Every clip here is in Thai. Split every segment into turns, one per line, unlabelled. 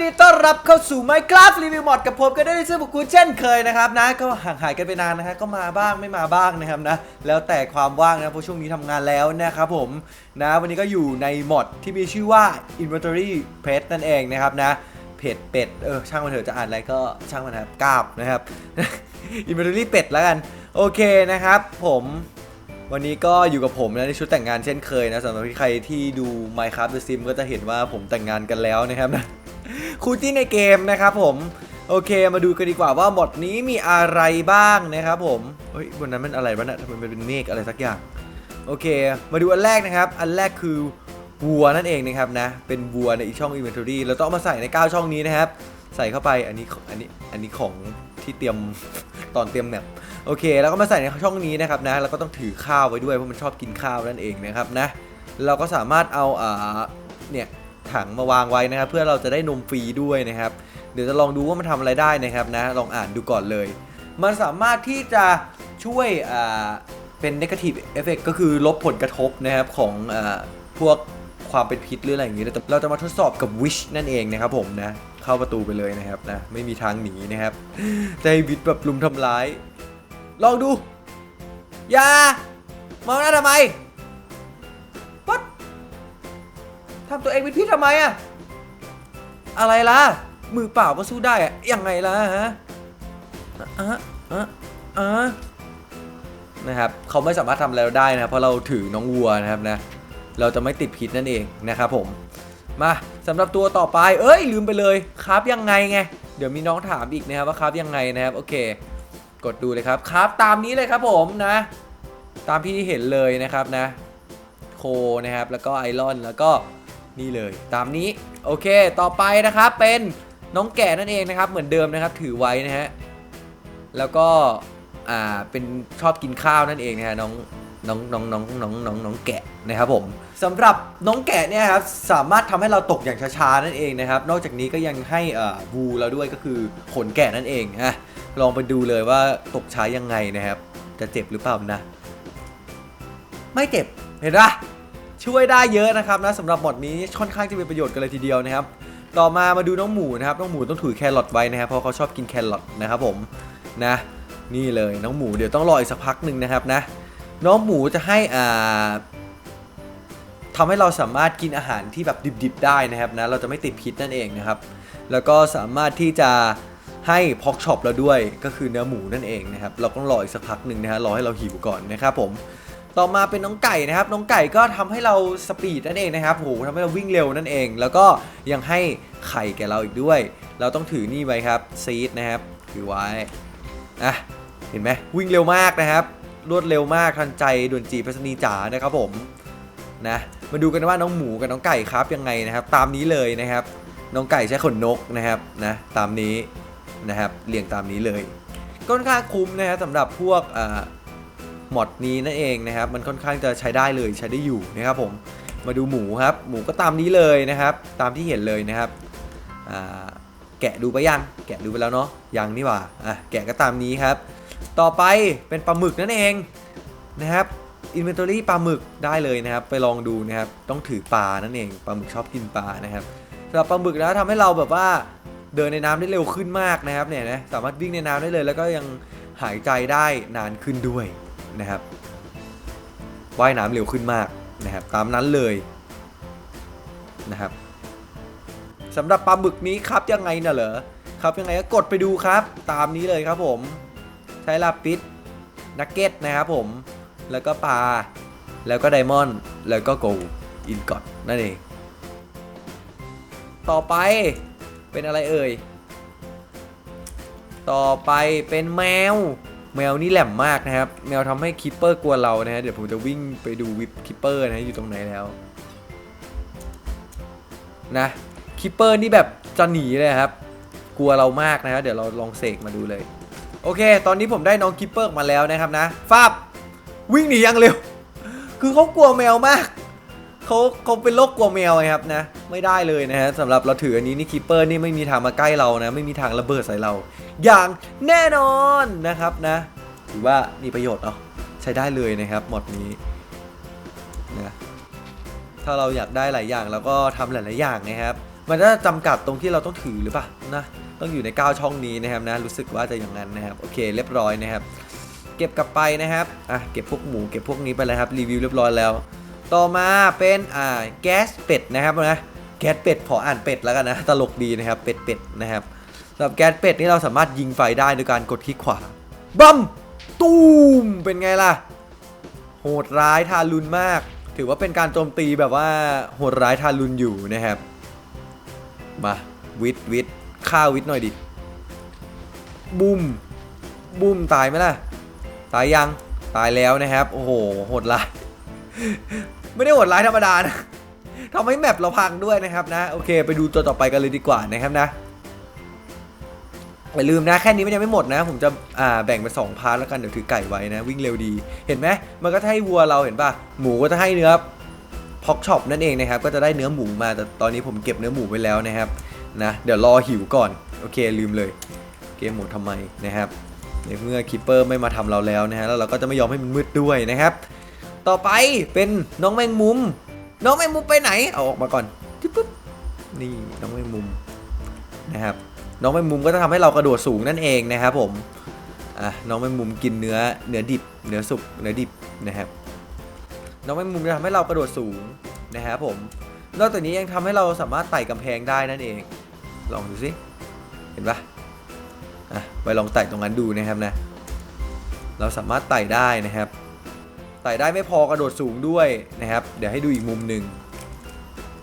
นดีต้อนรับเข้าสู่ Minecraft Review Mod กับผมกันได้ในชื่อบุกคุณเช่นเคยนะครับนะก็ห่างหายกันไปนานนะฮะก็มาบ้างไม่มาบ้างนะครับนะแล้วแต่ความว่างนะเพราะช่วงนี้ทำงานแล้วนะครับผมนะวันนี้ก็อยู่ในมอดที่มีชื่อว่า Inventory Pet นั่นเองนะครับนะเพจเป็ดเออช่างมันเถอะจะอ่านอะไรก็ช่างมันนะครับกราบนะครับ Inventory เป็ดแล้วกันโอเคนะครับผม วันนี้ก็อยู่กับผมนะในชุดแต่งงานเช่นเคยนะสำหรับใครที่ดู Minecraft The Sim ก็จะเห็นว่าผมแต่งงานกันแล้วนะครับนะ คู่จิ้นในเกมนะครับผม โอเคมาดูกันดีกว่าว่าหมดนี้มีอะไรบ้างนะครับผมเฮ้ยบนนั้นมันอะไรวะเนี่ยทำไมมันเป็นเมฆอะไรสักอย่าง โอเค มาดูอันแรกนะครับ อันแรกคือวัวนั่นเองนะครับนะ เป็นวัวในอีกช่อง inventory เราต้องมาใส่ใน 9 ช่องนี้นะครับ ใส่เข้าไปอันนี้อันนี้อันนี้ของที่เตรียมตอนเตรียมแมปโอเค แล้วก็มาใส่ในช่องนี้นะครับนะแล้วก็ต้องถือข้าวไว้ด้วยเพราะมันชอบกินข้าวนั่นเองนะครับนะ เราก็สามารถเอาอ่าเนี่ย ถังมาวางไว้นะครับ เพื่อเราจะได้นมฟรีด้วยนะครับ เดี๋ยวจะลองดูว่ามันทำอะไรได้นะครับนะลองอ่านดูก่อนเลย มันสามารถที่จะช่วยเป็น negative effect ก็คือลบผลกระทบนะครับของอพวกความเป็นพิษหรืออะไรอย่างนี้แต่เราจะมาทดสอบกับ wish นั่นเองนะครับผมนะเข้าประตูไปเลยนะครับนะไม่มีทางหนีนะครับจะให้วิทแบบลุมทำร้าย ลองดู อย่ามองหน้าทำไม ทำตัวเองเป็นพิษทำไมอะอะไรล่ะ มือเปล่าก็สู้ได้อะยังไงล่ะฮะอะอะอะนะครับเขาไม่สามารถทำอะไรเราได้นะเพราะเราถือน้องวัวนะครับนะ เราจะไม่ติดพิษนั่นเองนะครับผม มาสำหรับตัวต่อไป เอ้ยลืมไปเลยครับยังไงไง เดี๋ยวมีน้องถามอีกนะครับว่าครับยังไงนะครับ โอเค กดดูเลยครับครับตามนี้เลยครับผมนะ ตามที่เห็นเลยนะครับนะ โคนะครับแล้วก็ไอรอนแล้วก็ นี่เลยตามนี้โอเคต่อไปนะครับเป็นน้องแก่นั่นเองนะครับ เหมือนเดิมนะครับถือไว้นะฮะแล้วก็อ่าเป็นชอบกินข้าวนั่นเองนะฮะน้องน้องน้องน้องน้องน้องน้องแกะนะครับผมสำหรับน้องแกะเนี่ยครับสามารถทำให้เราตกอย่างช้าๆนั่นเองนะครับ นอกจากนี้ก็ยังให้อ่าบูเราด้วยก็คือขนแกะนั่นเองฮะลองไปดูเลยว่าตกช้ายังไงนะครับ จะเจ็บหรือเปล่านะ ไม่เจ็บเห็นปะ ช่วยได้เยอะนะครับนะสำหรับหมดนี้ค่อนข้างจะเป็นประโยชน์กันเลยทีเดียวนะครับ ต่อมามาดูน้องหมูนะครับน้องหมูต้องถือแครอทไว้นะครับเพราะเขาชอบกินแครอทนะครับผมนะนี่เลยน้องหมูเดี๋ยวต้องรออีกสักพักหนึ่งนะครับนะน้องหมูจะให้อ่าทำให้เราสามารถกินอาหารที่แบบดิบๆได้นะครับนะเราจะไม่ติดพิษนั่นเองนะครับ แล้วก็สามารถที่จะให้พอกช็อปเราด้วยก็คือเนื้อหมูนั่นเองนะครับเราต้องรออีกสักพักหนึ่งนะฮะรอให้เราหิวก่อนนะครับผม ต่อมาเป็นน้องไก่นะครับ น้องไก่ก็ทำให้เราสปีดนั่นเองนะครับโหทำให้เราวิ่งเร็วนั่นเอง แล้วก็ยังให้ไข่แก่เราอีกด้วย เราต้องถือนี่ไว้ครับซีดนะครับถือไว้อะเห็นไหมวิ่งเร็วมากนะครับ รวดเร็วมากทันใจด่วนจีบไปรษณีจ๋านะครับผมนะมาดูกันว่าน้องหมูกับน้องไก่ครับยังไงนะครับ ตามนี้เลยนะครับ น้องไก่ใช้ขนนกนะครับนะตามนี้นะครับเรียงตามนี้เลยก็ค่อนข้างคุ้มนะครับสำหรับพวก อ่าหมดนี้นั่นเองนะครับ มันค่อนข้างจะใช้ได้เลยใช้ได้อยู่นะครับผมมาดูหมูครับ หมูก็ตามนี้เลยนะครับ ตามที่เห็นเลยนะครับแกะดูไปยัง แกะดูไปแล้วเนาะยังนี่หว่าอะแกะก็ตามนี้ครับ ต่อไปเป็นปลาหมึกนั่นเองนะครับอินเวนทอรี่ปลาหมึกได้เลยนะครับ ไปลองดูนะครับ ต้องถือปลานั่นเองปลาหมึกชอบกินปลานะครับสำหรับปลาหมึกนะทำให้เราแบบว่าเดินในน้ำได้เร็วขึ้นมากนะครับเนี่ยนะสามารถวิ่งในน้ำได้เลย แล้วก็ยังหายใจได้นานขึ้นด้วย นะครับว่ายน้ำเร็วขึ้นมากนะครับ ตามนั้นเลยนะครับสำหรับปลาหมึกนี้ครับยังไงน่ะเหรอครับยังไงก็กดไปดูครับ ตามนี้เลยครับผม ใช้ลาปิดนักเก็ตนะครับผม แล้วก็ปลา แล้วก็ไดมอนด์แล้วก็โกลอินกอดนั่นเอง ต่อไปเป็นอะไรเอ่ย ต่อไปเป็นแมว แมวนี่แหลมมากนะครับ แมวทำให้คิปเปอร์กลัวเรานะฮะเดี๋ยวผมจะวิ่งไปดูวิปคิปเปอร์นะอยู่ตรงไหนแล้วนะคิปเปอร์นี่แบบจะหนีเลยครับ กลัวเรามากนะครับเดี๋ยวเราลองเสกมาดูเลย โอเค ตอนนี้ผมได้น้องคิปเปอร์มาแล้วนะครับนะฟาบวิ่งหนีอย่างเร็ว คือเขากลัวแมวมากเขาเขาเป็นโรคกลัวแมวครับนะ ไม่ได้เลยนะฮะสำหรับเราถืออันนี้นี่คิปเปอร์นี่ไม่มีทางมาใกล้เรานะ ไม่มีทางระเบิดใส่เรา อย่างแน่นอนนะครับนะถือว่ามีประโยชน์เนาะใช้ได้เลยนะครับหมดนี้นะถ้าเราอยากได้หลายอย่างเราก็ทำหลายๆอย่างนะครับ มันจะจำกัดตรงที่เราต้องถือหรือเปล่านะต้องอยู่ใน 9 ช่องนี้นะครับนะรู้สึกว่าจะอย่างนั้นนะครับโอเคเรียบร้อยนะครับ เก็บกลับไปนะครับอะเก็บพวกหมูเก็บพวกนี้ไปเลยครับรีวิวเรียบร้อยแล้ว ต่อมาเป็นอ่าแก๊สเป็ดนะครับนะแก๊สเป็ดขออ่านเป็ดแล้วกันนะตลกดีนะครับเป็ดเป็ดนะครับ สำหรับแก๊สเป็ดนี่เราสามารถยิงไฟได้โดยการกดคลิกขวาบัมตูมเป็นไงล่ะ โหดร้ายทารุณมาก ถือว่าเป็นการโจมตีแบบว่าโหดร้ายทารุณอยู่นะครับ มาวิทวิทฆ่าวิทหน่อยดิบุมบุมตายไหมล่ะ ตายยังตายแล้วนะครับ โอ้โหโหดร้าย ไม่ได้โหดร้ายธรรมดานะทำให้แมปเราพังด้วยนะครับนะ โอเค ไปดูตัวต่อไปกันเลยดีกว่านะครับนะ อย่าลืมนะแค่นี้มันยังไม่หมดนะ ผมจะอ่าแบ่งเป็นสองพาร์ทแล้วกันเดี๋ยวถือไก่ไว้นะ วิ่งเร็วดีเห็นไหมมันก็จะให้วัวเราเห็นป่ะหมูก็จะให้เนื้อพอกช็อปนั่นเองนะครับก็จะได้เนื้อหมูมาแต่ตอนนี้ผมเก็บเนื้อหมูไว้แล้วนะครับนะเดี๋ยวรอหิวก่อนโอเคลืมเลย เกมหมดทำไมนะครับในเมื่อคิปเปอร์ไม่มาทำเราแล้วนะฮะแล้วเราก็จะไม่ยอมให้มันมืดด้วยนะครับ ต่อไปเป็นน้องแมงมุม น้องแมงมุมไปไหนเอาออกมาก่อนจิ๊บปุ๊บนี่น้องแมงมุมนะครับ น้องแมงมุมก็จะทำให้เรากระโดดสูงนั่นเองนะครับผมอะน้องแมงมุมกินเนื้อเนื้อดิบเนื้อสุกเนื้อดิบนะครับ น้องแมงมุมจะทำให้เรากระโดดสูงนะครับผมนอกจากนี้ยังทำให้เราสามารถไต่กำแพงได้นั่นเอง ลองดูสิเห็นปะอะไปลองไต่ตรงนั้นดูนะครับนะ เราสามารถไต่ได้นะครับไต่ได้ไม่พอกระโดดสูงด้วยนะครับ เดี๋ยวให้ดูอีกมุมหนึ่ง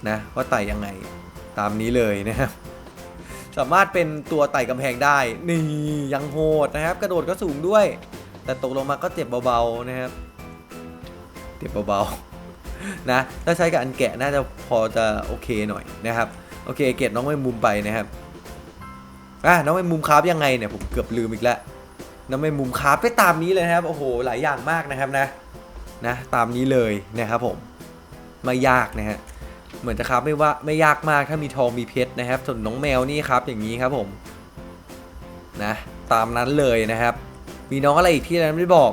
นะว่าไต่ยังไงตามนี้เลยนะครับ สามารถเป็นตัวไต่กำแพงได้ นี่ยังโหดนะครับ กระโดดก็สูงด้วย แต่ตกลงมาก็เจ็บเบาๆนะครับ เจ็บเบาๆ นะ ถ้าใช้กับอันแกะน่าจะพอจะโอเคหน่อยนะครับ โอเค เก็บน้องแมงมุมไปนะครับ อะ น้องแมงมุมคราฟยังไงเนี่ย ผมเกือบลืมอีกแล้ว น้องแมงมุมคราฟไปตามนี้เลยนะครับ โอ้โห หลายอย่างมากนะครับนะ นะ ตามนี้เลยนะครับผม ไม่ยากนะฮะ เหมือนจะครับไม่ว่าไม่ยากมากถ้ามีทองมีเพชรนะครับ ส่วนน้องแมวนี่ครับอย่างนี้ครับผมนะตามนั้นเลยนะครับ มีน้องอะไรอีกที่นั้นไม่ได้บอก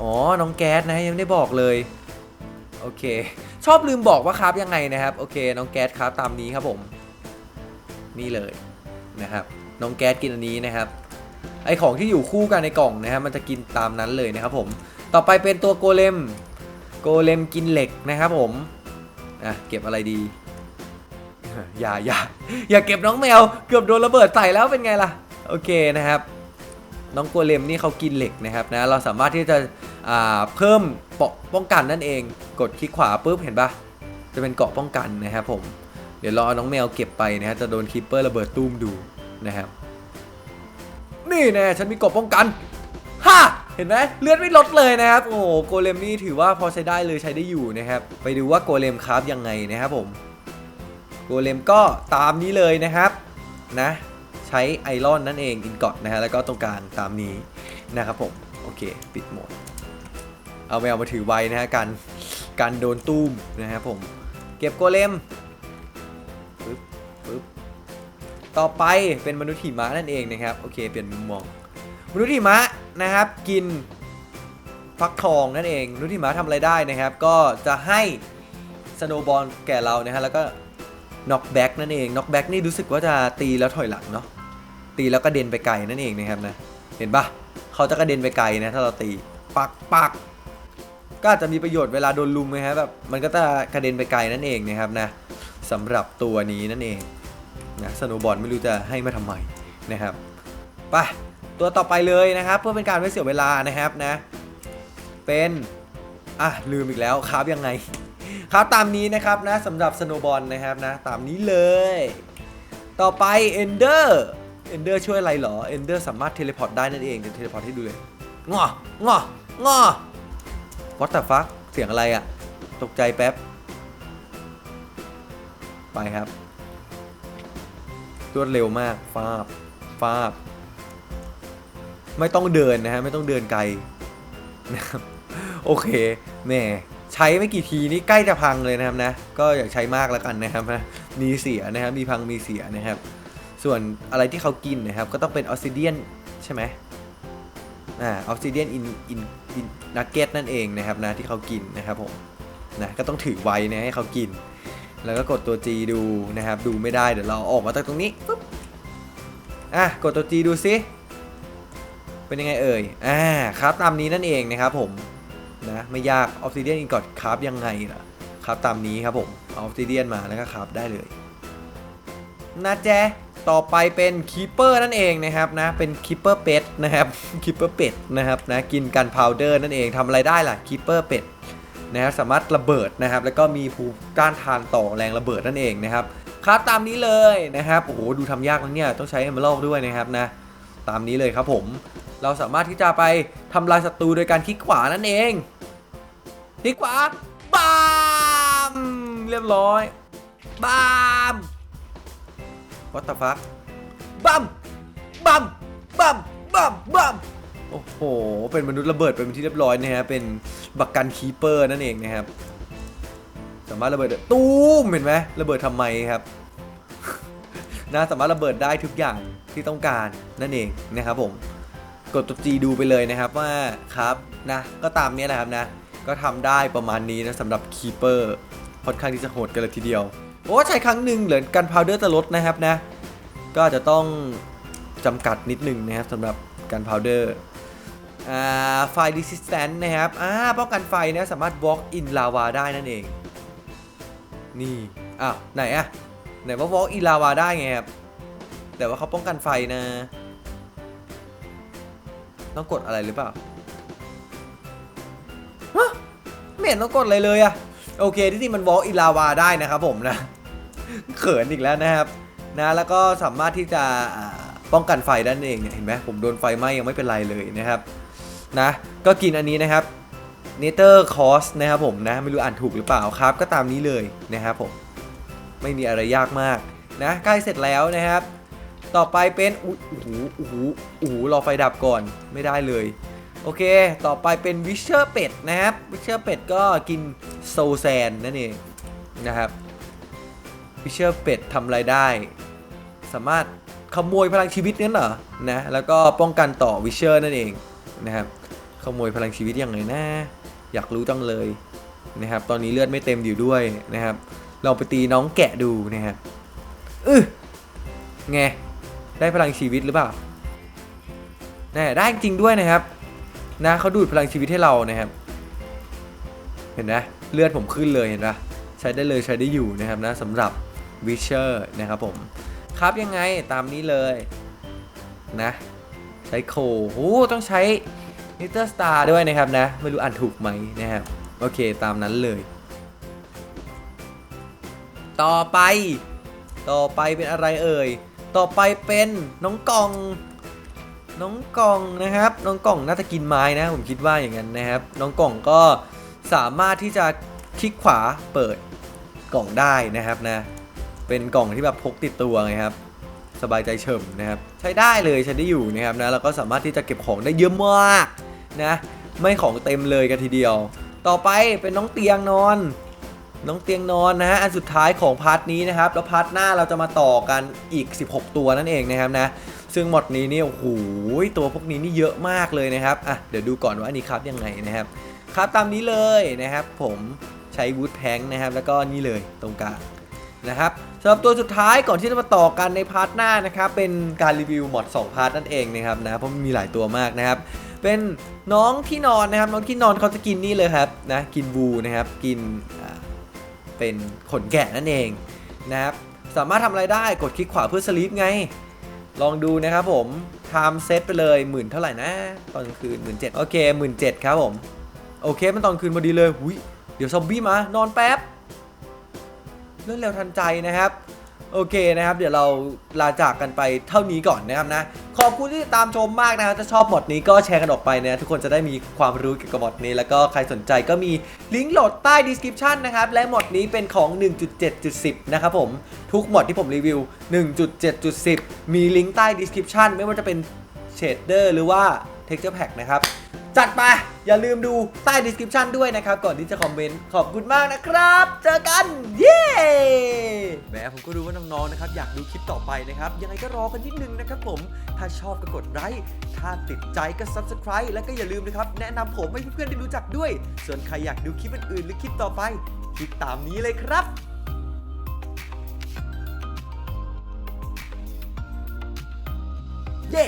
อ๋อ น้องแก๊สนะยังไม่ได้บอกเลย โอเค ชอบลืมบอกว่าครับยังไงนะครับ โอเค น้องแก๊สครับตามนี้ครับผม นี่เลยนะครับ น้องแก๊สกินอันนี้นะครับ ไอของที่อยู่คู่กันในกล่องนะครับ มันจะกินตามนั้นเลยนะครับผม ต่อไปเป็นตัวโกเลม โกเลมกินเหล็กนะครับผม อะเก็บอะไรดี อย่าอย่าอย่าเก็บน้องแมว เกือบโดนระเบิดใส่แล้วเป็นไงล่ะ โอเคนะครับ น้องโกเลมนี่เขากินเหล็กนะครับนะเราสามารถที่จะอ่าเพิ่มเกาะป้องกันนั่นเอง กดคลิกขวาปุ๊บเห็นปะจะเป็นเกาะป้องกันนะครับผมเดี๋ยวรอเอาน้องแมวเก็บไปนะฮะจะโดนคิปเปอร์ระเบิดตุ้มดูนะครับนี่แน่ฉันมีเกาะป้องกัน เห็นไหมเลือดไม่ลดเลยนะครับ โอ้โหโกเลมนี่ถือว่าพอใช้ได้เลยใช้ได้อยู่นะครับ ไปดูว่าโกเลมคราฟยังไงนะครับผม โกเลมก็ตามนี้เลยนะครับนะใช้ไอรอนนั่นเองอินกอตนะฮะแล้วก็ตรงกลางตามนี้นะครับผมโอเค ปิดโหมด เอาแมวมาถือไว้นะฮะการการโดนตุ้มนะครับผม เก็บโกเลมปึ๊บปึ๊บต่อไปเป็นมนุษย์หิมะนั่นเองนะครับ โอเค เปลี่ยนมุมมอง มนุษย์หิมะ นะครับกินฟักทองนั่นเองมนุษย์หิมะทำอะไรได้นะครับ ก็จะให้สโนบอลแก่เรานะฮะแล้วก็น็อกแบ็กนั่นเองน็อกแบ็กนี่รู้สึกว่าจะตีแล้วถอยหลังเนาะตีแล้วก็เด็นไปไกลนั่นเองนะครับนะเห็นปะเขาจะกระเด็นไปไกลนะถ้าเราตีปักปักก็อาจจะมีประโยชน์เวลาโดนลุมนะฮะแบบมันก็จะกระเด็นไปไกลนั่นเองนะครับนะสำหรับตัวนี้นั่นเองนะสโนบอลไม่รู้จะให้มาทำไมนะครับไป ตัวต่อไปเลยนะครับ เพื่อเป็นการไม่เสียเวลานะครับนะ เป็นอะลืมอีกแล้วครับยังไงครับตามนี้นะครับนะสำหรับสโนบอลนะครับนะตามนี้เลย ต่อไป Ender Ender ช่วยอะไรเหรอ Ender สามารถเทเลพอร์ตได้นั่นเองเดี๋ยวเทเลพอร์ตให้ดูเลยงองององอ What the fuck เสียงอะไรอะตกใจแป๊บ ไปครับรวดเร็วมากฟาบฟาบ ไม่ต้องเดินนะฮะไม่ต้องเดินไกลนะครับโอเคแหม่ใช้ไม่กี่ทีนี่ใกล้จะพังเลยนะครับนะ ก็อย่าใช้มากแล้วกันนะครับนะมีเสียนะครับมีพังมีเสียนะครับ ส่วนอะไรที่เขากินนะครับ ก็ต้องเป็นออ s ซิเดียนใช่ไหมอ่าออ s ซิเดียนอินอินอินนักเก็ตนั่นเองนะครับนะที่เขากินนะครับผมนะก็ต้องถือไว้นะให้เขากิน แล้วก็กดตัว G ดูนะครับ ดูไม่ได้เดี๋ยวเราออกมาจากตรงนี้ปุ๊บอะกดตัว G ดูซิ เป็นยังไงเอ่ย อ่าครับตามนี้นั่นเองนะครับผมนะไม่ยาก Obsidian Ingot ครับยังไงล่ะครับตามนี้ครับผมเอา Obsidian มาแล้วก็ครับได้เลยนะแจ๊ต่อไปเป็น Keeper นั่นเองนะครับนะเป็น Keeper เป็ดนะครับ Keeper เป็ดนะครับนะกินกันพาวเดอร์นั่นเองทำอะไรได้ล่ะ Keeper เป็ดนะครับสามารถระเบิดนะครับ แล้วก็มีภูมิต้านทานต่อแรงระเบิดนั่นเองนะครับครับตามนี้เลยนะครับโอ้โหดูทำยากแล้วเนี่ยต้องใช้เอเมอรัลด้วยนะครับนะตามนี้เลยครับผม เราสามารถที่จะไปทำลายศัตรูโดยการคลิกขวานั่นเองคลิกขวาบามเรียบร้อยบามวัตถุฟักบัมบัมบัมบัมบัมโอ้โห เป็นมนุษย์ระเบิดเป็นที่เรียบร้อยนะฮะ เป็นบักกันคีเปอร์นั่นเองนะครับ สามารถระเบิดได้ตูมเห็นไหมระเบิดทำไมครับ นะสามารถระเบิดได้ทุกอย่างที่ต้องการนั่นเองนะครับผม กดตัว G ดูไปเลยนะครับว่าครับนะก็ตามนี้นะครับนะ ก็ทำได้ประมาณนี้นะสำหรับคีเปอร์ค่อนข้างที่จะโหดกันเลยทีเดียวโอ้ใช้ครั้งหนึ่งเหลือกันพาวเดอร์จะลดนะครับนะ ก็จะต้องจำกัดนิดนึงนะครับสำหรับกันพาวเดอร์ไฟ resistant นะครับอ่าป้องกันไฟนะสามารถ walk in lava ได้นั่นเอง นี่อ้าวไหนอะไหนว่า walk in lava ได้ไงครับแต่ว่าเขาป้องกันไฟนะ ต้องกดอะไรหรือเปล่าฮะไม่เห็นต้องกดอะไรเลยอะโอเคที่จริงมัน walk in lava ได้นะครับผมนะ เขินอีกแล้วนะครับนะแล้วก็สามารถที่จะป้องกันไฟด้านเองเห็นไหมผมโดนไฟไหม้ยังไม่เป็นไรเลยนะครับนะก็กินอันนี้นะครับ n e t e r Cost นะครับผมนะไม่รู้อ่านถูกหรือเปล่าครับ ก็ตามนี้เลยนะครับผมไม่มีอะไรยากมากนะใกล้เสร็จแล้วนะครับ ต่อไปเป็นอุ๊ยโอ้โหโอ้โหโอ้โหรอไฟดับก่อนไม่ได้เลย โอเค ต่อไปเป็นวิเชอร์เป็ดนะครับวิเชอร์เป็ดก็กินโซแซนนั่นเองนะครับวิเชอร์เป็ดทำอะไรได้ สามารถขโมยพลังชีวิตนั่นเหรอนะแล้วก็ป้องกันต่อวิเชอร์นั่นเองนะครับขโมยพลังชีวิตยังไงนะอยากรู้จังเลยนะครับ ตอนนี้เลือดไม่เต็มอยู่ด้วยนะครับลองไปตีน้องแกะดูนะครับ อือไง ได้พลังชีวิตหรือเปล่าแน่ได้จริงด้วยนะครับ นะเขาดูดพลังชีวิตให้เรานะครับ เห็นไหมเลือดผมขึ้นเลยเห็นปะใช้ได้เลยใช้ได้อยู่นะครับนะสำหรับวิเชอร์นะครับผม ครับยังไงตามนี้เลยนะใช้โคโอ้ต้องใช้นิเตอร์สตาร์ด้วยนะครับนะ ไม่รู้อ่านถูกไหมนะครับ โอเคตามนั้นเลย ต่อไป ต่อไปเป็นอะไรเอ่ย ต่อไปเป็นน้องกล่อง น้องกล่องนะครับ น้องกล่องน่าจะกินไม้นะ ผมคิดว่าอย่างนั้นนะครับ น้องกล่องก็สามารถที่จะคลิกขวาเปิดกล่องได้นะครับนะ เป็นกล่องที่แบบพกติดตัวไงครับ สบายใจเฉิมนะครับ ใช้ได้เลยใช้ได้อยู่นะครับนะแล้วก็สามารถที่จะเก็บของได้เยอะมากนะ ไม่ของเต็มเลยกันทีเดียว ต่อไปเป็นน้องเตียงนอน น้องเตียงนอนนะฮะอันสุดท้ายของพาร์ทนี้นะครับแล้วพาร์ทหน้าเราจะมาต่อกันอีก 16 ตัวนั่นเองนะครับนะซึ่งหมดนี้เนี่ยโอ้โหตัวพวกนี้นี่เยอะมากเลยนะครับอะเดี๋ยวดูก่อนว่าอันนี้ครับยังไงนะครับครับตามนี้เลยนะครับ ผมใช้วูดแพงนะครับ แล้วก็นี่เลยตรงกลางนะครับสำหรับตัวสุดท้ายก่อนที่จะมาต่อกันในพาร์ทหน้านะครับเป็นการรีวิวหมด2พาร์ทนั่นเองนะครับนะเพราะมีหลายตัวมากนะครับ เป็นน้องที่นอนนะครับน้องที่นอนเขาจะกินนี่เลยครับนะกินบูนะครับกิน เป็นขนแกะนั่นเองนะครับสามารถทำอะไรได้กดคลิกขวาเพื่อสลีปไง ลองดูนะครับผมไทม์เซตไปเลยหมื่นเท่าไหร่นะตอนกลางคืนหมื่นเจ็ดโอเคหมื่นเจ็ดครับผมโอเคมันตอนคืนพอดีเลยหุยเดี๋ยวซอมบี้มานอนแป๊บเรื่องเร็วทันใจนะครับ โอเคนะครับ เดี๋ยวเราลาจากกันไปเท่านี้ก่อนนะครับนะ ขอบคุณที่ตามชมมากนะครับถ้าชอบหมดนี้ก็แชร์กันออกไปนะ ทุกคนจะได้มีความรู้เกี่ยวกับหมดนี้ แล้วก็ใครสนใจก็มีลิงก์โหลดใต้ description นะครับ และหมดนี้เป็นของ 1.7.10 นะครับผม ทุกหมดที่ผมรีวิว 1.7.10 มีลิงก์ใต้ description ไม่ว่าจะเป็นเชดเดอร์หรือว่า texture pack นะครับ จัดไป อย่าลืมดูใต้ description ด้วยนะครับ ก่อนที่จะคอมเมนต์ขอบคุณมากนะครับ เจอกัน เย้แหมผมก็รู้ว่าน้องๆนะครับอยากดูคลิปต่อไปนะครับ ยังไงก็รอกันนิดนึงนะครับผม ถ้าชอบก็กดไลค์ถ้าติดใจก็ subscribe แล้วก็อย่าลืมนะครับ แนะนำผมให้เพื่อนๆได้รู้จักด้วย ส่วนใครอยากดูคลิปอื่นๆหรือคลิปต่อไปคลิปตามนี้เลยครับเย้